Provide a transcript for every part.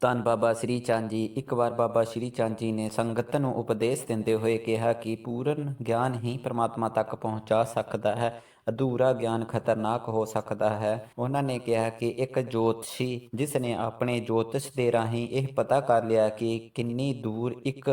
ਧੰਨ ਬਾਬਾ ਸ੍ਰੀ ਚੰਦ ਜੀ। ਇੱਕ ਵਾਰ ਬਾਬਾ ਸ੍ਰੀ ਚੰਦ ਜੀ ਨੇ ਸੰਗਤ ਨੂੰ ਉਪਦੇਸ਼ ਦਿੰਦੇ ਹੋਏ ਕਿਹਾ ਕਿ ਪੂਰਨ ਗਿਆਨ ਹੀ ਪ੍ਰਮਾਤਮਾ ਤੱਕ ਪਹੁੰਚਾ ਸਕਦਾ ਹੈ, ਅਧੂਰਾ ਗਿਆਨ ਖਤਰਨਾਕ ਹੋ ਸਕਦਾ ਹੈ। ਉਹਨਾਂ ਨੇ ਕਿਹਾ ਕਿ ਇੱਕ ਜੋਤਸ਼ੀ ਜਿਸ ਨੇ ਆਪਣੇ ਜੋਤਿਸ਼ ਦੇ ਰਾਹੀਂ ਇਹ ਪਤਾ ਕਰ ਲਿਆ ਕਿ ਕਿੰਨੀ ਦੂਰ ਇੱਕ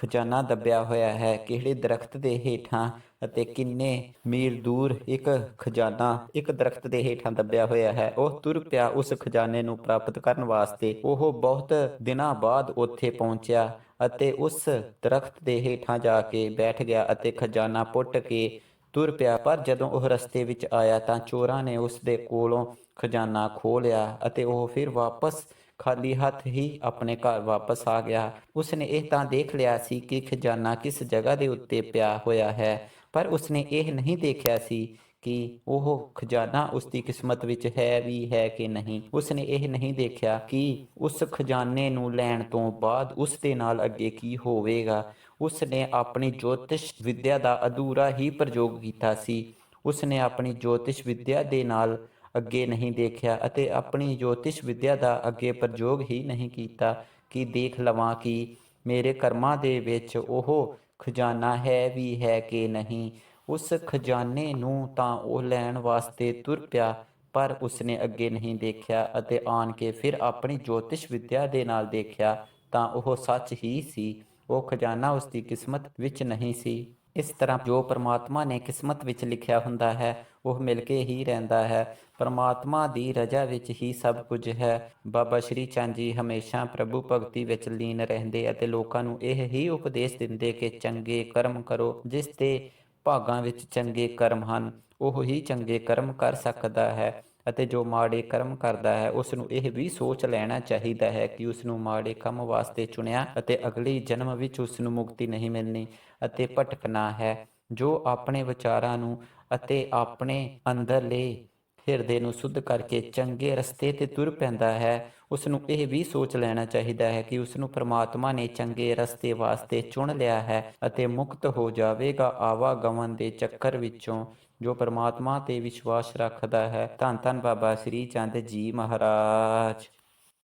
ਖਜ਼ਾਨਾ ਦੱਬਿਆ ਹੋਇਆ ਹੈ। ਕਿਹੜੇ ਦਰਖਤ ਦੇ ਹੇਠਾਂ ਅਤੇ ਕਿੰਨੇ ਮੀਲ ਦੂਰ ਇੱਕ ਖਜ਼ਾਨਾ, ਇੱਕ ਦਰਖਤ ਦੇ ਹੇਠਾਂ ਦੱਬਿਆ ਹੋਇਆ ਹੈ? ਉਹ ਤੁਰ ਪਿਆ ਉਸ ਖਜ਼ਾਨੇ ਨੂੰ ਪ੍ਰਾਪਤ ਕਰਨ ਵਾਸਤੇ। ਉਹ ਬਹੁਤ ਦਿਨਾਂ ਬਾਅਦ ਉੱਥੇ ਪਹੁੰਚਿਆ ਅਤੇ ਉਸ ਦਰਖਤ ਦੇ ਹੇਠਾਂ ਜਾ ਕੇ ਬੈਠ ਗਿਆ ਅਤੇ ਖਜ਼ਾਨਾ ਪੁੱਟ ਕੇ ਤੁਰ ਪਿਆ। ਪਰ ਜਦੋਂ ਉਹ ਰਸਤੇ ਵਿੱਚ ਆਇਆ ਤਾਂ ਚੋਰਾਂ ਨੇ ਉਸ ਦੇ ਕੋਲੋਂ ਖਜ਼ਾਨਾ ਖੋਹ ਲਿਆ ਅਤੇ ਉਹ ਫਿਰ ਵਾਪਸ ਖਾਲੀ ਹੱਥ ਹੀ ਆਪਣੇ ਘਰ ਵਾਪਸ ਆ ਗਿਆ। ਉਸਨੇ ਇਹ ਤਾਂ ਦੇਖ ਲਿਆ ਸੀ ਕਿ ਖਜ਼ਾਨਾ ਕਿਸ ਜਗ੍ਹਾ ਦੇ ਉੱਤੇ ਪਿਆ ਹੋਇਆ ਹੈ, ਪਰ ਉਸਨੇ ਇਹ ਨਹੀਂ ਦੇਖਿਆ ਸੀ ਕਿ ਉਹ ਖਜ਼ਾਨਾ ਉਸ ਦੀ ਕਿਸਮਤ ਵਿੱਚ ਹੈ ਵੀ ਹੈ ਕਿ ਨਹੀਂ। ਉਸਨੇ ਇਹ ਨਹੀਂ ਦੇਖਿਆ ਕਿ ਉਸ ਖਜ਼ਾਨੇ ਨੂੰ ਲੈਣ ਤੋਂ ਬਾਅਦ ਉਸ ਦੇ ਨਾਲ ਅੱਗੇ ਕੀ ਹੋਵੇਗਾ। ਉਸਨੇ ਆਪਣੀ ਜੋਤਿਸ਼ ਵਿੱਦਿਆ ਦਾ ਅਧੂਰਾ ਹੀ ਪ੍ਰਯੋਗ ਕੀਤਾ ਸੀ। ਉਸਨੇ ਆਪਣੀ ਜੋਤਿਸ਼ ਵਿੱਦਿਆ ਦੇ ਨਾਲ ਅੱਗੇ ਨਹੀਂ ਦੇਖਿਆ ਅਤੇ ਆਪਣੀ ਜੋਤਿਸ਼ ਵਿਦਿਆ ਦਾ ਅੱਗੇ ਪ੍ਰਯੋਗ ਹੀ ਨਹੀਂ ਕੀਤਾ। ਕਿ ਦੇਖ ਲਵਾਂ ਕਿ ਮੇਰੇ ਕਰਮਾਂ ਦੇ ਵਿੱਚ ਉਹ ਖਜ਼ਾਨਾ ਹੈ ਵੀ ਹੈ ਕਿ ਨਹੀਂ? ਉਸ ਖਜ਼ਾਨੇ ਨੂੰ ਤਾਂ ਉਹ ਲੈਣ ਵਾਸਤੇ ਤੁਰ ਪਿਆ, ਪਰ ਉਸਨੇ ਅੱਗੇ ਨਹੀਂ ਦੇਖਿਆ ਅਤੇ ਆਣ ਕੇ ਫਿਰ ਆਪਣੀ ਜੋਤਿਸ਼ ਵਿਦਿਆ ਦੇ ਨਾਲ ਦੇਖਿਆ ਤਾਂ ਉਹ ਸੱਚ ਹੀ ਸੀ। ਉਹ ਖਜ਼ਾਨਾ ਉਸਦੀ ਕਿਸਮਤ ਵਿੱਚ ਨਹੀਂ ਸੀ। ਇਸ ਤਰ੍ਹਾਂ ਜੋ ਪਰਮਾਤਮਾ ਨੇ ਕਿਸਮਤ ਵਿੱਚ ਲਿਖਿਆ ਹੁੰਦਾ ਹੈ, ਉਹ ਮਿਲ ਕੇ ਹੀ ਰਹਿੰਦਾ ਹੈ। ਪਰਮਾਤਮਾ ਦੀ ਰਜ਼ਾ ਵਿੱਚ ਹੀ ਸਭ ਕੁਝ ਹੈ। ਬਾਬਾ ਸ਼੍ਰੀ ਚੰਦ ਜੀ ਹਮੇਸ਼ਾ ਪ੍ਰਭੂ ਭਗਤੀ ਵਿੱਚ ਲੀਨ ਰਹਿੰਦੇ ਅਤੇ ਲੋਕਾਂ ਨੂੰ ਇਹ ਹੀ ਉਪਦੇਸ਼ ਦਿੰਦੇ ਕਿ ਚੰਗੇ ਕਰਮ ਕਰੋ, ਜਿਸ ਤੇ ਭਾਗਾਂ ਵਿੱਚ ਚੰਗੇ ਕਰਮ ਹਨ, ਉਹ ਹੀ ਚੰਗੇ ਕਰਮ ਕਰ ਸਕਦਾ ਹੈ। ਅਤੇ ਜੋ ਮਾੜੇ ਕਰਮ ਕਰਦਾ ਹੈ ਉਸ ਨੂੰ ਇਹ ਵੀ ਸੋਚ ਲੈਣਾ ਚਾਹੀਦਾ ਹੈ ਕਿ ਉਸ ਨੂੰ ਮਾੜੇ ਕੰਮ ਵਾਸਤੇ ਚੁਣਿਆ ਅਤੇ ਅਗਲੀ ਜਨਮ ਵਿੱਚ ਉਸ ਨੂੰ ਮੁਕਤੀ ਨਹੀਂ ਮਿਲਣੀ ਅਤੇ ਭਟਕਣਾ ਹੈ। ਜੋ ਆਪਣੇ ਵਿਚਾਰਾਂ ਨੂੰ ਅਤੇ ਆਪਣੇ ਅੰਦਰਲੇ ਹਿਰਦੇ ਨੂੰ ਸੁੱਧ ਕਰਕੇ ਚੰਗੇ ਰਸਤੇ ਤੇ ਤੁਰ ਪੈਂਦਾ ਹੈ। ਉਸ ਨੂੰ ਇਹ ਵੀ ਸੋਚ ਲੈਣਾ ਚਾਹੀਦਾ ਹੈ ਕਿ ਉਸ ਨੂੰ ਪ੍ਰਮਾਤਮਾ ਨੇ ਚੰਗੇ ਰਸਤੇ ਵਾਸਤੇ ਚੁਣ ਲਿਆ ਹੈ ਅਤੇ ਮੁਕਤ ਹੋ ਜਾਵੇਗਾ ਆਵਾਗਮਨ ਦੇ ਚੱਕਰ ਵਿੱਚੋਂ। ਜੋ ਪ੍ਰਮਾਤਮਾ ਤੇ ਵਿਸ਼ਵਾਸ ਰੱਖਦਾ ਹੈ। ਧੰਨ ਧੰਨ ਬਾਬਾ ਸ੍ਰੀ ਚੰਦ ਜੀ ਮਹਾਰਾਜ।